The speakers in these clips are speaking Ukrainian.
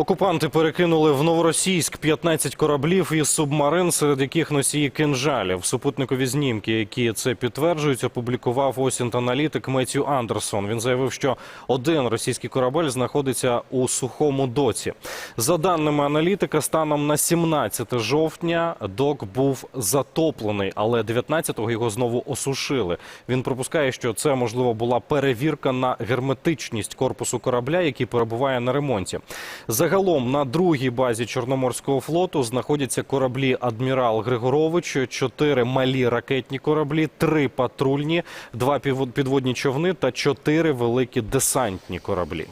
Окупанти перекинули в Новоросійськ 15 кораблів і субмарин, серед яких носії кинжалів. Супутникові знімки, які це підтверджують, опублікував осінт-аналітик Меттью Андерсон. Він заявив, що один російський корабель знаходиться у сухому доці. За даними аналітика, станом на 17 жовтня док був затоплений, але 19-го його знову осушили. Він припускає, що це можливо була перевірка на герметичність корпусу корабля, який перебуває на ремонті. Загалом на другій базі Чорноморського флоту знаходяться кораблі Адмірал Григорович, чотири малі ракетні кораблі, три патрульні, два підводні човни та чотири великі десантні кораблі.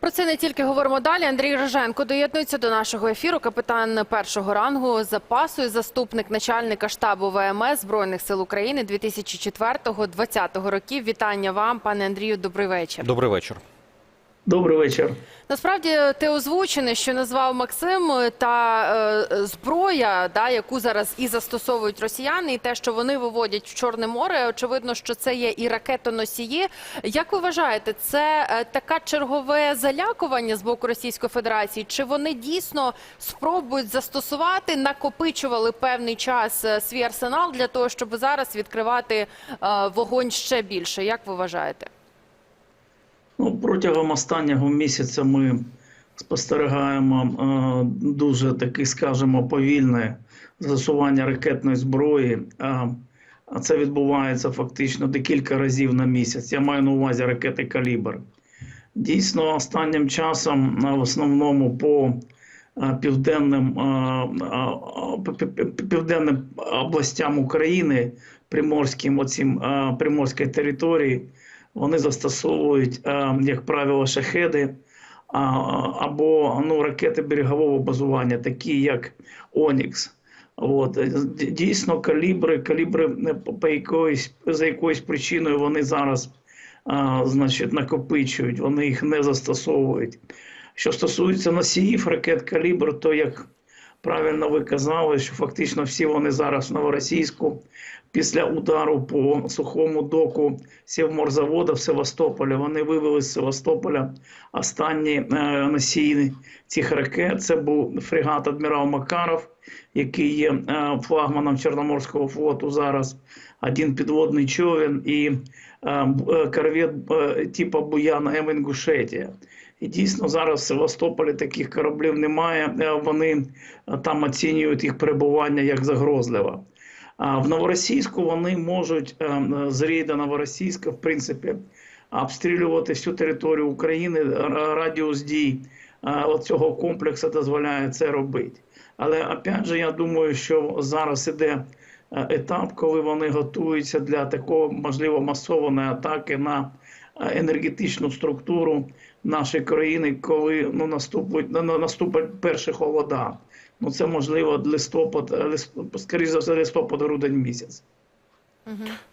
Про це не тільки говоримо далі. Андрій Роженко доєднується до нашого ефіру. Капітан першого рангу запасу і заступник начальника штабу ВМС збройних сил України 2004-2020 років. Вітання вам, пане Андрію. Добрий вечір. Добрий вечір. Добрий вечір. Насправді ти озвучений, що назвав Максим, та е, зброя, да, яку зараз і застосовують росіяни, і те, що вони виводять в Чорне море. Очевидно, що це є і ракетоносії. Як ви вважаєте, це е, таке чергове залякування з боку Російської Федерації? Чи вони дійсно спробують застосувати, накопичували певний час е, свій арсенал для того, щоб зараз відкривати е, вогонь ще більше? Як ви вважаєте? Ну, протягом останнього місяця ми спостерігаємо е, дуже таке, скажімо, повільне застосування ракетної зброї. Е, а це відбувається фактично декілька разів на місяць. Я маю на увазі ракети калібр. Дійсно, останнім часом е, в основному по е, південним, е, південним областям України, приморським оцім, приморської території, вони застосовують, е, як правило, шахеди або ну, ракети берегового базування, такі як Онікс. От дійсно, калібри, калібри е, по- якоїсь за якоюсь причиною вони зараз значить, накопичують, вони їх не застосовують. Що стосується носіїв ракет калібр, то як правильно ви казали, що фактично всі вони зараз в новоросійську після удару по сухому доку Сівморзавода в Севастополі. Вони вивели з Севастополя останні е, носії цих ракет. Це був фрегат Адмірал Макаров, який є е, флагманом Чорноморського флоту зараз. Один підводний човен і е, корвет типу Буяна М. І дійсно зараз в Севастополі таких кораблів немає. Е, Вони е, там оцінюють їх перебування як загрозливе. А в Новоросійську вони можуть е, з рейда Новоросійська, в принципі, обстрілювати всю територію України. Радіус дій цього комплексу дозволяє це робити. Але опять же, я думаю, що зараз іде етап, коли вони готуються для такого можливо масованої атаки на енергетичну структуру нашої країни, коли ну наступить на- на- наступить перша холода. Ну це можливо листопад, е, лист- скоріше за все, листопад-грудень місяць.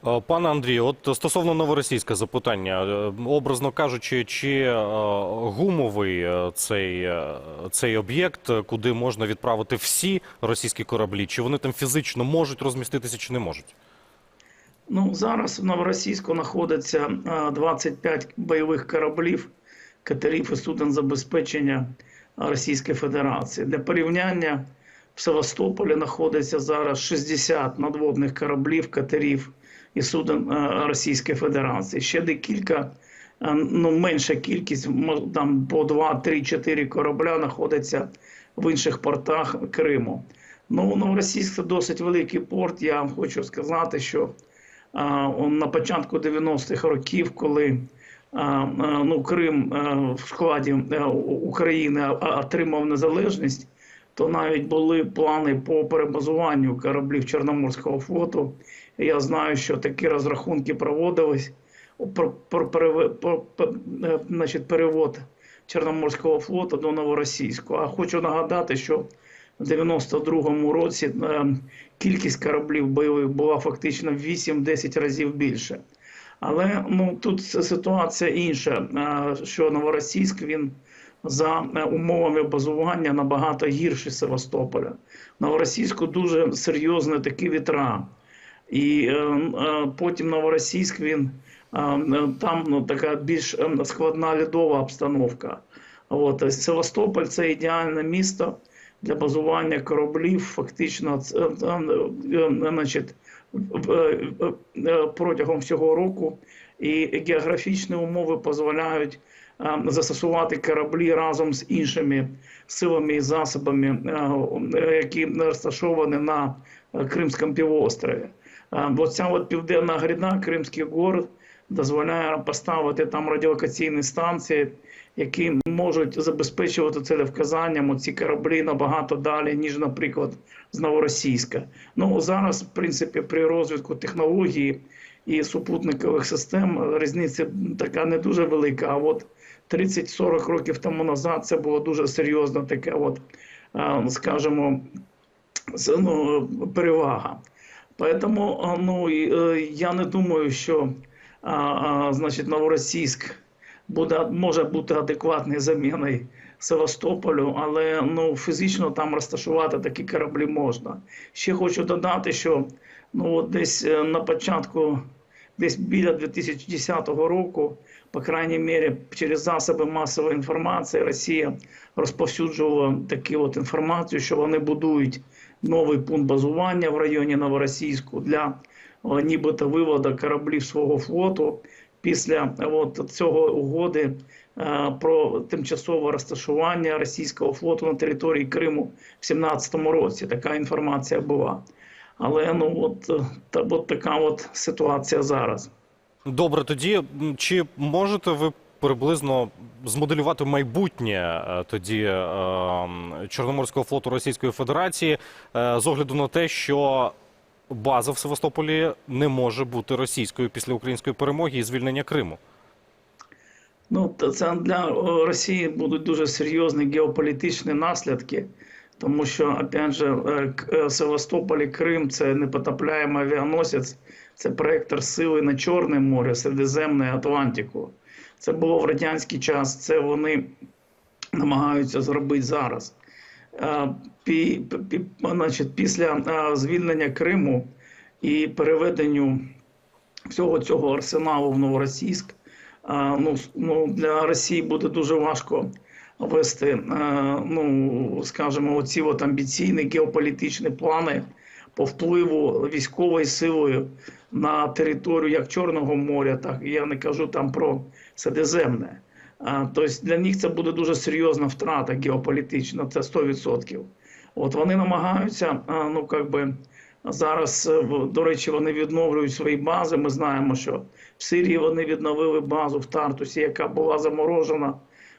Е, Пане Андрію, от стосовно новоросійська запитання, Е, образно кажучи, чи е, гумовий цей, цей об'єкт, куди можна відправити всі російські кораблі, чи вони там фізично можуть розміститися, чи не можуть? Ну зараз в Новоросійську знаходиться е, 25 бойових кораблів, катерів і суден забезпечення Російської Федерації. Для порівняння в Севастополі знаходиться зараз 60 надводних кораблів, катерів і суден е, Російської Федерації. Ще декілька, е, ну менша кількість, там по 2, 3, 4 корабля знаходиться в інших портах Криму. Ну, Новоросійськ це досить великий порт. Я вам хочу сказати, що а, на початку 90-х років, коли ну, Крим в складі України а- а- отримав незалежність, то навіть були плани по перебазуванню кораблів Чорноморського флоту. Я знаю, що такі розрахунки проводились про, про, про, про, е, значить, перевод Чорноморського флоту до Новоросійського. А хочу нагадати, що в 92-му році е, кількість кораблів бойових була фактично в 8-10 разів більше. Але ну тут ситуація інша. е, Що Новоросійськ він за е, умовами базування набагато гірший Севастополя. Новоросійську дуже серйозні такі вітра. І е, потім Новоросійськ він Там ну, така більш е, складна льодова обстановка. От, Севастополь це ідеальне місто для базування кораблів. Фактично, е, е, значить, е, е, протягом всього року. І географічні умови дозволяють застосувати кораблі разом з іншими силами і засобами, які розташовані на Кримському півострові. Оця от південна гряда, Кримський город, дозволяє поставити там радіолокаційні станції, які можуть забезпечувати целевказанням ці кораблі набагато далі, ніж, наприклад, з Новоросійська. Ну зараз, в принципі, при розвитку технології і супутникових систем різниця така не дуже велика. А от 30-40 років тому назад це було дуже серйозно таке, от, е, скажімо, ну, перевага. Поэтому ну, е, я не думаю, що а, а, значить, Новоросійськ буде, може бути адекватною заміною Севастополю, але ну, фізично там розташувати такі кораблі можна. Ще хочу додати, що ну, от десь е, на початку, десь біля 2010 року, по крайній мірі, через засоби масової інформації Росія розповсюджувала таку от інформацію, що вони будують новий пункт базування в районі Новоросійську для нібито виводу кораблів свого флоту після от цього угоди е, про тимчасове розташування російського флоту на території Криму в 2017 році. Така інформація була. Але ну от, та, от така от ситуація зараз. Добре, тоді чи можете ви приблизно змоделювати майбутнє е, тоді е, Чорноморського флоту Російської Федерації е, з огляду на те, що база в Севастополі не може бути російською після української перемоги і звільнення Криму? Ну, це для Росії будуть дуже серйозні геополітичні наслідки, тому що, опять же, е, е, Севастополь і Крим це непотопляємий авіаносець, це проектор сили на Чорне море, Середземне Атлантику. Це було в радянський час, це вони намагаються зробити зараз. Пі- пі- значить, після звільнення Криму і переведенню всього цього арсеналу в Новоросійськ, ну, ну, для Росії буде дуже важко вести, ну, скажімо, оці от амбіційні геополітичні плани по впливу військової силою на територію як Чорного моря, так я не кажу там про Середземне. Тобто для них це буде дуже серйозна втрата геополітична, це 100%. От вони намагаються, ну як би. Зараз, е, до речі, вони відновлюють свої бази. Ми знаємо, що в Сирії вони відновили базу в Тартусі, яка була заморожена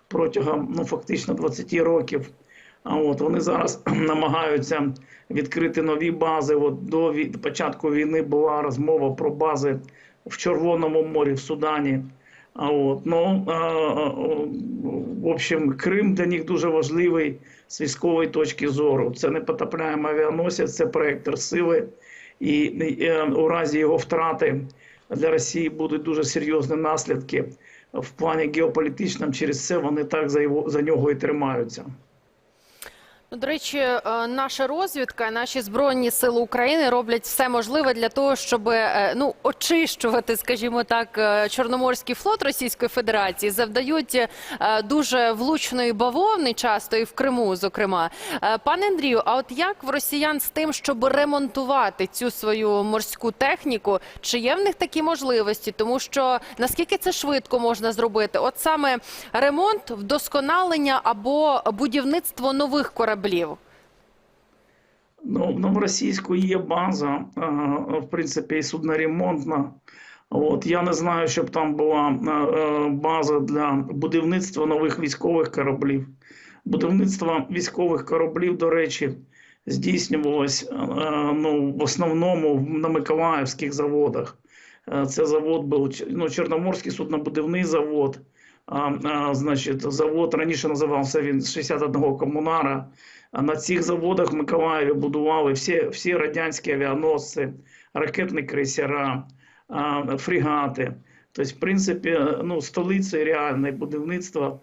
протягом ну, фактично 20 років. А от вони зараз намагаються відкрити нові бази. От до початку війни була розмова про бази в Червоному морі, в Судані. А от ну в общем, Крим для них дуже важливий з військової точки зору. Це не потопляємо авіаносець, це проектор сили, і, і е, у разі його втрати для Росії будуть дуже серйозні наслідки в плані геополітичному. Через це вони так за його за нього і тримаються. Ну, до речі, е, наша розвідка, наші збройні сили України роблять все можливе для того, щоб е, ну очищувати, скажімо так, е, Чорноморський флот Російської Федерації. Завдають дуже влучної бавовни, часто і в Криму, зокрема. Пане Андрію, а от як в росіян з тим, щоб ремонтувати цю свою морську техніку? Чи є в них такі можливості? Тому що наскільки це швидко можна зробити? От саме ремонт, вдосконалення або будівництво нових кораблів. Ну, в Новоросійську є база, в принципі, і судноремонтна. От я не знаю, щоб там була база для будівництва нових військових кораблів. Будівництво військових кораблів, до речі, здійснювалось ну, в основному на Миколаївських заводах. Е, Це завод був ну, Чорноморський суднобудівний завод. Значить, завод раніше називався він 61 комунара. На цих заводах в Миколаєві будували всі, всі радянські авіаносці, ракетні крейсера, фрегати. Тобто, в принципі, ну, столицею реальне будівництва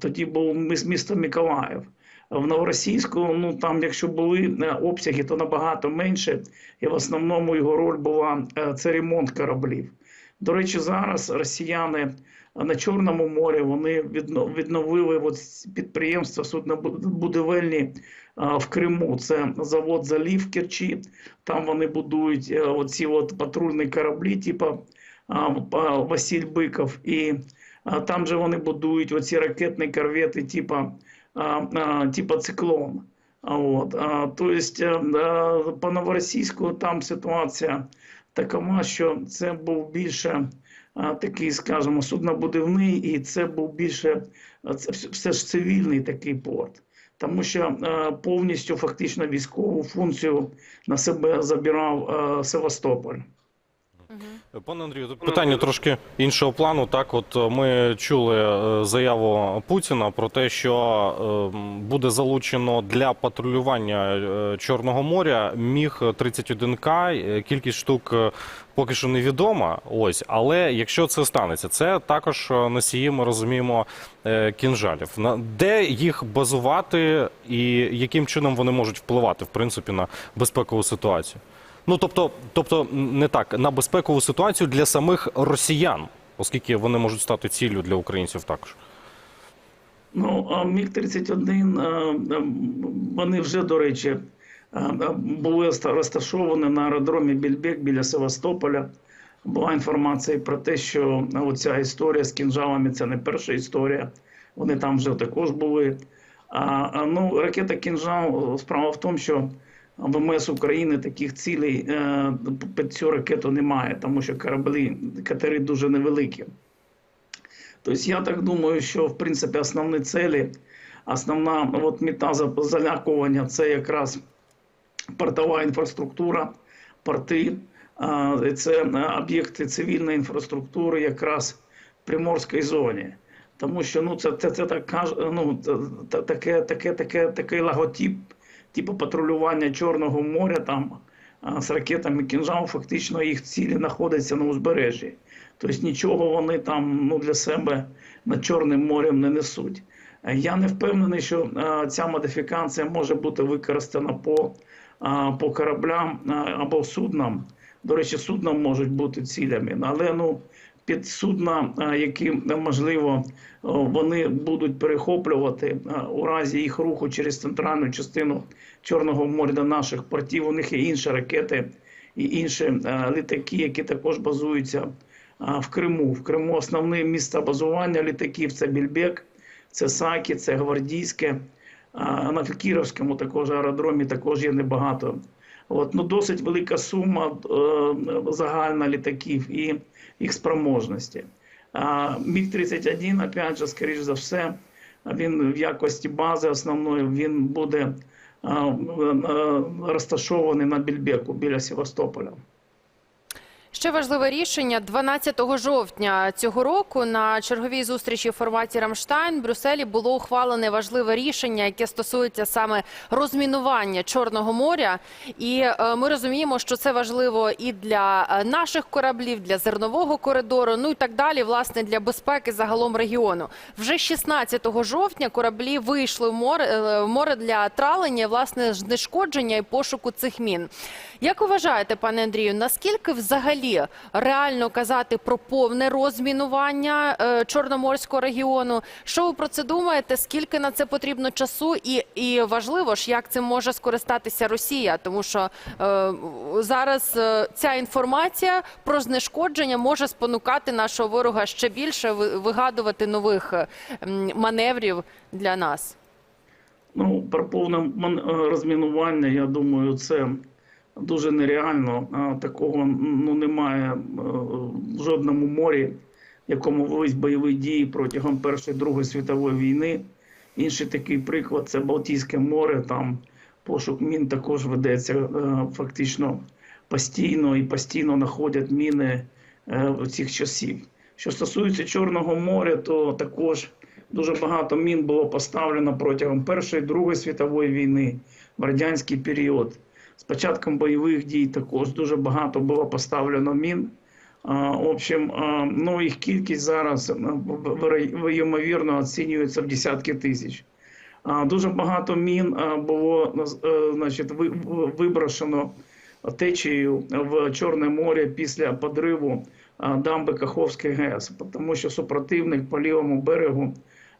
тоді був місто Миколаїв. В Новоросійську, ну там, якщо були е, обсяги, то набагато менше. І в основному його роль була е, це ремонт кораблів. До речі, зараз росіяни на Чорному морі вони відновили от підприємства суднобудівельні в Криму. Це завод Залів Керчі. Там вони будують е, оці от патрульні кораблі, типу Василь Биков. І там же вони будують оці ракетні корвети, типу, типу циклон. От, то е, е, по новоросійську там ситуація такова, що це був більше такий, скажімо, суднобудівний, і це був більше це все ж цивільний такий порт. Тому що повністю фактично військову функцію на себе забирав Севастополь. Пане Андрію, тут питання трошки іншого плану. Так, от е, ми чули е, заяву Путіна про те, що е, буде залучено для патрулювання е, Чорного моря міг 31К. Е, Кількість штук поки що невідома. Ось, але якщо це станеться, це також носії, ми розуміємо, кінжалів. На де їх базувати і яким чином вони можуть впливати в принципі на безпекову ситуацію? Ну тобто, тобто не так на безпекову ситуацію для самих росіян, оскільки вони можуть стати ціллю для українців також. Ну, Міг-31, е, е, вони вже, до речі, е, були розташовані на аеродромі Більбек біля Севастополя. Була інформація про те, що оця історія з кінжалами це не перша історія. Вони там вже також були. А, ну, ракета Кінжал, справа в тому, що ВМС України таких цілей е, під цю ракету немає, тому що кораблі, катери дуже невеликі. Тобто я так думаю, що в принципі основні цілі, основна от мета залякування це якраз портова інфраструктура, порти, це е, об'єкти цивільної інфраструктури якраз в Приморській зоні. Тому що ну, це, це, це так, ну, таке, таке, таке, такий логотип, типу патрулювання Чорного моря там з ракетами кінжал, фактично їх цілі знаходяться на узбережжі. Тобто нічого вони там ну, для себе над Чорним морем не несуть. Е, Я не впевнений, що е, ця модифікація може бути використана по, по кораблям або суднам. До речі, суднам можуть бути цілями, але ну, під судна, е, які е, можливо вони будуть перехоплювати е, у разі їх руху через центральну частину Чорного моря до наших портів. У них є інші ракети і інші е, літаки, які також базуються в Криму. В Криму основне місце базування літаків це Більбек, це Сакі, це Гвардійське. На Кіровському також аеродромі також є небагато. От, ну, досить велика сума е, загальна літаків і їх спроможності. А, Міг-31, опять же, скоріш за все, він в якості бази основної він буде е, е, розташований на Більбеку біля Севастополя. Ще важливе рішення 12 жовтня цього року на черговій зустрічі в форматі Рамштайн в Брюсселі було ухвалене важливе рішення, яке стосується саме розмінування Чорного моря. І е, ми розуміємо, що це важливо і для е, наших кораблів, для зернового коридору, ну і так далі, власне, для безпеки загалом регіону. Вже 16 жовтня кораблі вийшли в море, е, в море для тралення, власне, знешкодження і пошуку цих мін. Як вважаєте, пане Андрію, наскільки взагалі реально казати про повне розмінування е, Чорноморського регіону? Що ви про це думаєте? Скільки на це потрібно часу? І, і важливо ж, як цим може скористатися Росія? Тому що е, зараз е, ця інформація про знешкодження може спонукати нашого ворога ще більше вигадувати нових е, маневрів для нас. Ну, про повне розмінування, я думаю, це дуже нереально. Такого ну, немає е, в жодному морі, в якому велись бойові дії протягом Першої Другої світової війни. Інший такий приклад це Балтійське море. Там пошук мін також ведеться е, фактично постійно і постійно знаходять міни е, цих часів. Що стосується Чорного моря, то також дуже багато мін було поставлено протягом Першої Другої світової війни в радянський період. З початком бойових дій також дуже багато було поставлено мін. В общем, ну, їх кількість зараз в- ймовірно оцінюється в десятки тисяч. Дуже багато мін було е, значить, виброшено течією в Чорне море після подриву дамби Каховської ГЕС, тому що супротивник по лівому берегу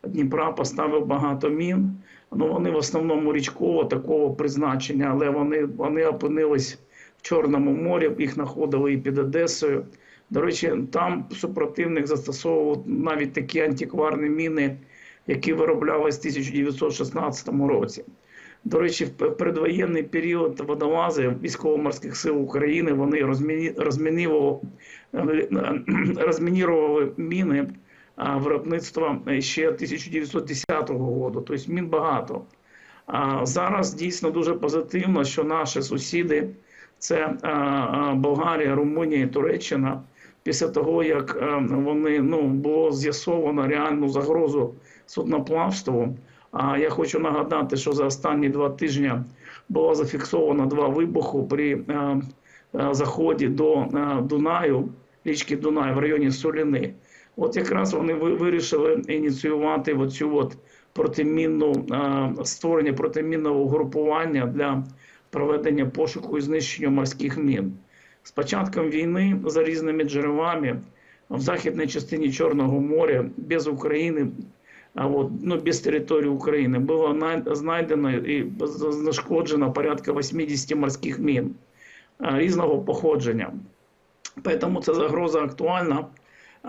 Дніпра поставив багато мін. Ну, вони в основному річкового такого призначення, але вони, вони опинились в Чорному морі, їх знаходили і під Одесою. До речі, там супротивник застосовував навіть такі антикварні міни, які вироблялись в 1916 році. До речі, в предвоєнний період водолази військово-морських сил України вони розмінівували, розмінірували міни виробництва ще 1910 року. Тобто мін багато. А зараз дійсно дуже позитивно, що наші сусіди це Болгарія, Румунія і Туреччина. Після того, як е, вони ну було з'ясовано реальну загрозу судноплавству. А я хочу нагадати, що за останні два тижні було зафіксовано два вибухи при е, е, заході до е, Дунаю, річки Дунай в районі Соліни. От якраз вони вирішили ініціювати оцю от протимінну створення протимінного угрупування для проведення пошуку і знищення морських мін. З початком війни за різними джерелами в західній частині Чорного моря без України, а от, ну, без території України було знайдено і знешкоджено порядка 80 морських мін різного походження. Тому ця загроза актуальна.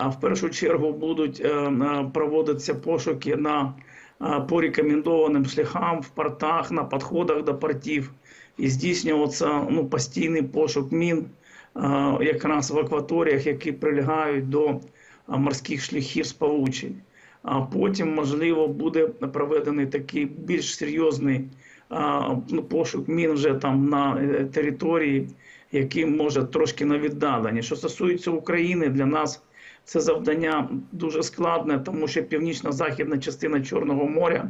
В першу чергу будуть е, проводитися пошуки на е, по рекомендованим шляхам в портах, на підходах до портів і здійснюватися ну, постійний пошук мін е, якраз в акваторіях, які прилягають до морських шляхів сполучень. А потім, можливо, буде проведений такий більш серйозний ну, пошук мін вже там на території, які може трошки на віддаленні. Що стосується України, для нас це завдання дуже складне, тому що північно-західна частина Чорного моря,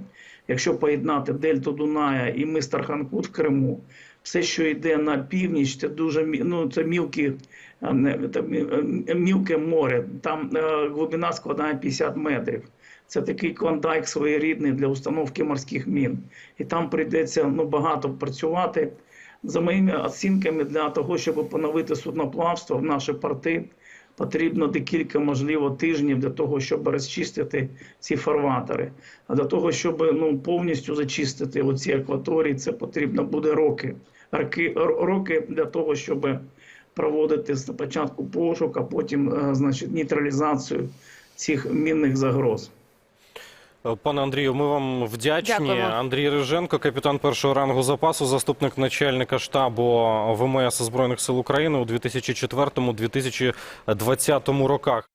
якщо поєднати Дельту Дуная і мистер Ханкут в Криму, все, що йде на північ, це дуже ну, це мілкі, е, це е, мілке море. Там е, глибина складає 50 метрів. Це такий клондайк своєрідний для установки морських мін. І там прийдеться ну, багато працювати. За моїми оцінками, для того, щоб поновити судноплавство в наші порти, потрібно декілька, можливо, тижнів для того, щоб розчистити ці фарватери. А для того, щоб ну, повністю зачистити оці акваторії, це потрібно буде роки. Роки, роки для того, щоб проводити спочатку пошук, а потім е, значить, нейтралізацію цих мінних загроз. Е, Пане Андрію, ми вам вдячні. Дякуємо. Андрій Риженко, капітан першого рангу запасу, заступник начальника штабу ВМС Збройних сил України у 2004-2020 роках.